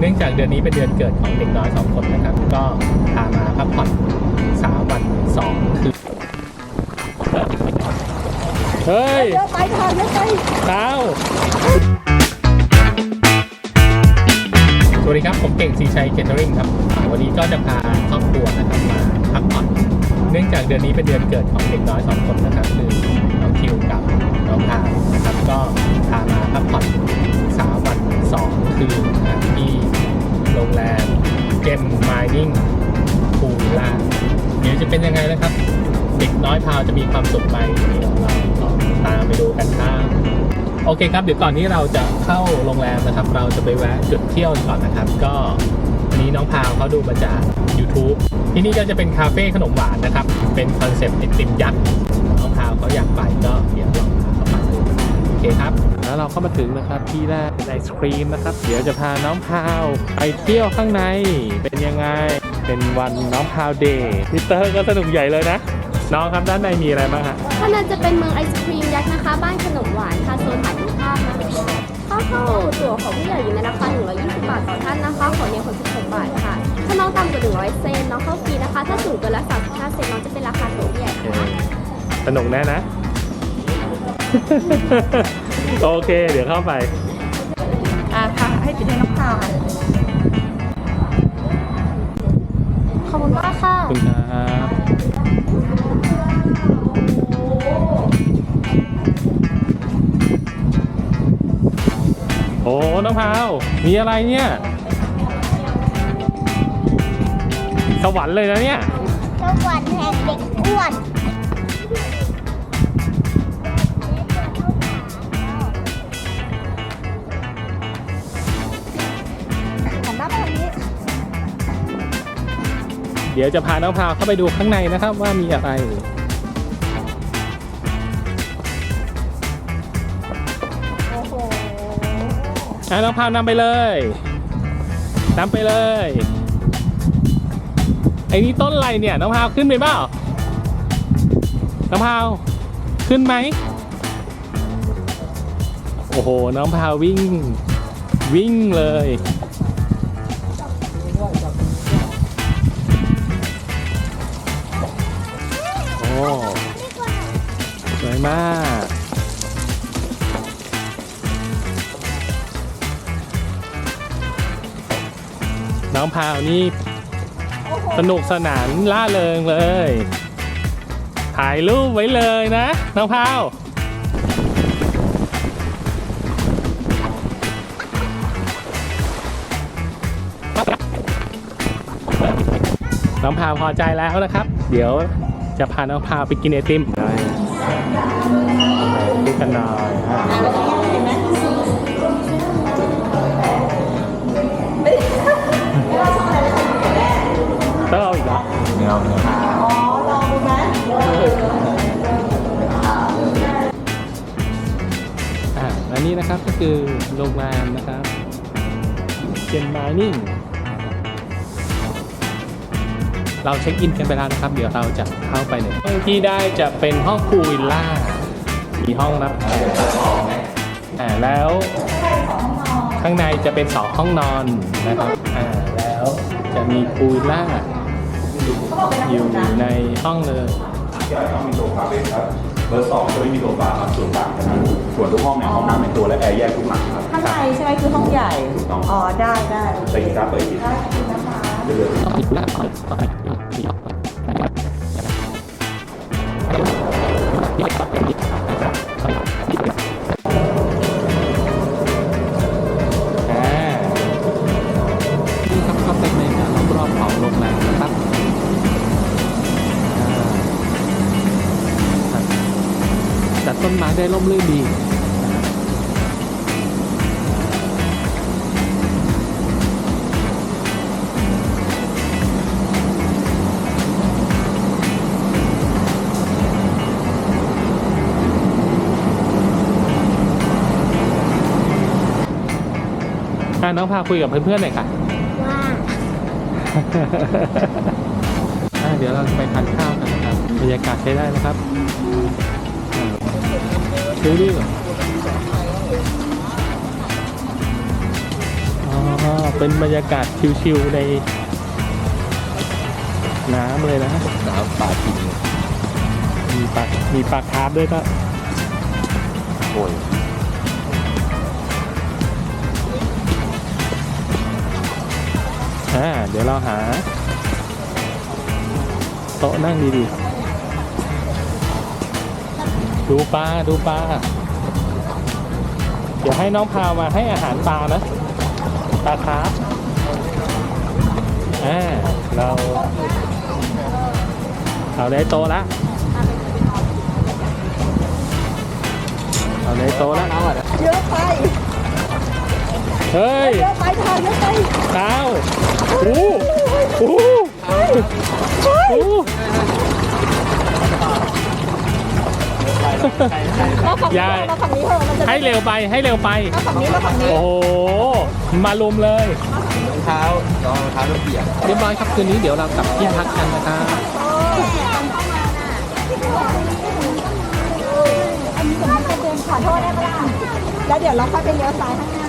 เนื่องจากเดือนนี้เป็นเดือนเกิดของเด็กน้อยสองคนนะครับ ก็พามาพักผ่อนสามวันสองคืนเฮ้ยเยอะไปค่ะเยอะไปเท้าสวัสดีครับ ผมเก่งสีชัยเกตเตอริงครับ วันนี้ก็จะพาครอบครัวนะครับมาพักผ่อน เนื่องจากเดือนนี้เป็นเดือนเกิดของเด็กน้อยสองคนนะครับคือ เด็กน้อยพาวจะมีความสุขไหมเราลอตามไปดูกันครับโอเคครับเดี๋ยวก่อนที่เราจะเข้าโรงแรมนะครับ เราจะไปแวะจุดเที่ยวก่อนนะครับ ก็วันนี้น้องพาวเขาดูมาจาก YouTube ที่นี่ก็จะเป็นคาเฟ่ขนมหวานนะครับ เป็นคอนเซ็ปต์ไอติมยักษ์น้องพาวเขาอยากไปก็เดี๋ยวลองพาเขาไปดูโอเคครับ แล้วเราเข้ามาถึงนะครับที่แรกเป็นไอศครีมนะครับ เดี๋ยวจะพาน้องพาวไปเที่ยวข้างในเป็นยังไง เป็นวันน้องพาวเดย์มิสเตอร์ก็สนุกใหญ่เลยนะ น้องครับด้านในมีอะไรบ้างฮะข้างในจะเป็นเมืองไอศครีมยักษ์นะคะ บ้านขนมหวานค่ะโซนถ่ายรูปภาพนะคะค่าเข้าตั๋วของผู้ใหญ่อยู่ในราคา 120 บาทต่อท่านนะคะ ของเด็กคน16 บาทค่ะ ถ้าน้องต่ำกว่า 100 เซนน้องเข้าฟรีนะคะ ถ้าสูงเกินละ35 เซนน้องจะเป็นราคาตั๋วผู้ใหญ่นะคะสนุกแน่นะ โอเค เดี๋ยวเข้าไป อ่าค่ะ ให้ติดให้น้องพาวค่ะ อบคุณมากค่ะ ขอบคุณครับโอ้น้องพาวมีอะไรเนี่ย สวรรค์เลยนะเนี่ย สวัสดีแห่งเด็กอ้วนหัน ดี๋ยวจะพาน้องพาวเข้าไปดูข้างในนะครับว่ามีอะไรโอ้โหอะน้องพาวนำไปเลยนำไปเลยไอ้นี่ต้นอะไรเนี่ยน้องพาวขึ้นไปเปล่าน้องพาวขึ้นไหมโอ้โหน้องพาววิ่งวิ่งเลย สวยมากน้องพาวนี่สนุกสนานล่าเริงเลย ถ่ายรูปไว้เลยนะ น้องพาวน้องพาวพอใจแล้วนะครับ เดี๋ยว จะพาน้องพาวไปกินไอติมได้ดูกันหน่อยครับต้องเอาอีกเหรออ๋อลองดูไหมอ่าและนี่นะครับก็คือโรงแรมนะครับเจนมานิ่ง เราเช็คอินกันไปแล้วนะครับ เดี๋ยวเราจะเข้าไปในห้องที่ได้จะเป็นห้องพูลวิลล่า มีห้องรับอ่าแล้วข้างในจะเป็นสองห้องนอนนะครับอ่าแล้วจะมีพูลวิลล่า อยู่ในห้องเลยต้องมีโซฟาเป็นครับ เบอร์สองจะไม่มีโซฟาครับส่วนต่างกันนะส่วนทุกห้องเนี่ยห้องน้ำเป็นตัวและแอร์แยกทุกหลังครับข้างในใช่ไหมคือห้องใหญ่ถูกต้องอ๋อ ได้ได้ใส่กีตาร์เปิดกีตาร์ได้ขอบคุณนะคะเรื่อยอ่า นี่ครับก็เป็นในงานรอบๆของโรงแรมนะครับอ่าครับจัดต้นไม้ได้ร่มรื่นดี ครับอะน้องพาคุยกับเพื่อนๆหน่อยค่ะ ว่า อะเดี๋ยวเราไปทานข้าวกันนะครับบรรยากาศใช้ได้นะครับอ่าดูดิอ๋อเป็นบรรยากาศชิวๆในน้ำเลยนะน้ำปลากินมีปลามีปลาคาร์ฟด้วยก็ โอ้ย อ่าเดี๋ยวเราหา โต๊ะนั่งดีๆดูปลาดูปลาเดี๋ยวให้น้องพาวมาให้อาหารปลานะปลาคาร์ฟอ่าเราเราได้โต๊ะละเราได้โต๊ะละเยอะไป เฮ้ยเยอะไปทานเยอะไปเท้าโอ้โหโอ้โหมาฝั่งยานี้ยมาฝั่งนี้เถอะมันจะให้เร็วไปให้เร็วไปมาฝั่งนี้มาฝั่งนี้โอ้โหมาลุมเลยรองเท้ารองเท้าต้อเปียกเรียบร้อยครับคืนนี้เดี๋ยวเรากลับที่พักกันนะครับอันนี้ผมจะเดินขอโทษได้ปะล่ะแล้วเดี๋ยวเราค่อยไปเลี้ยวซ้ายข้างหน้า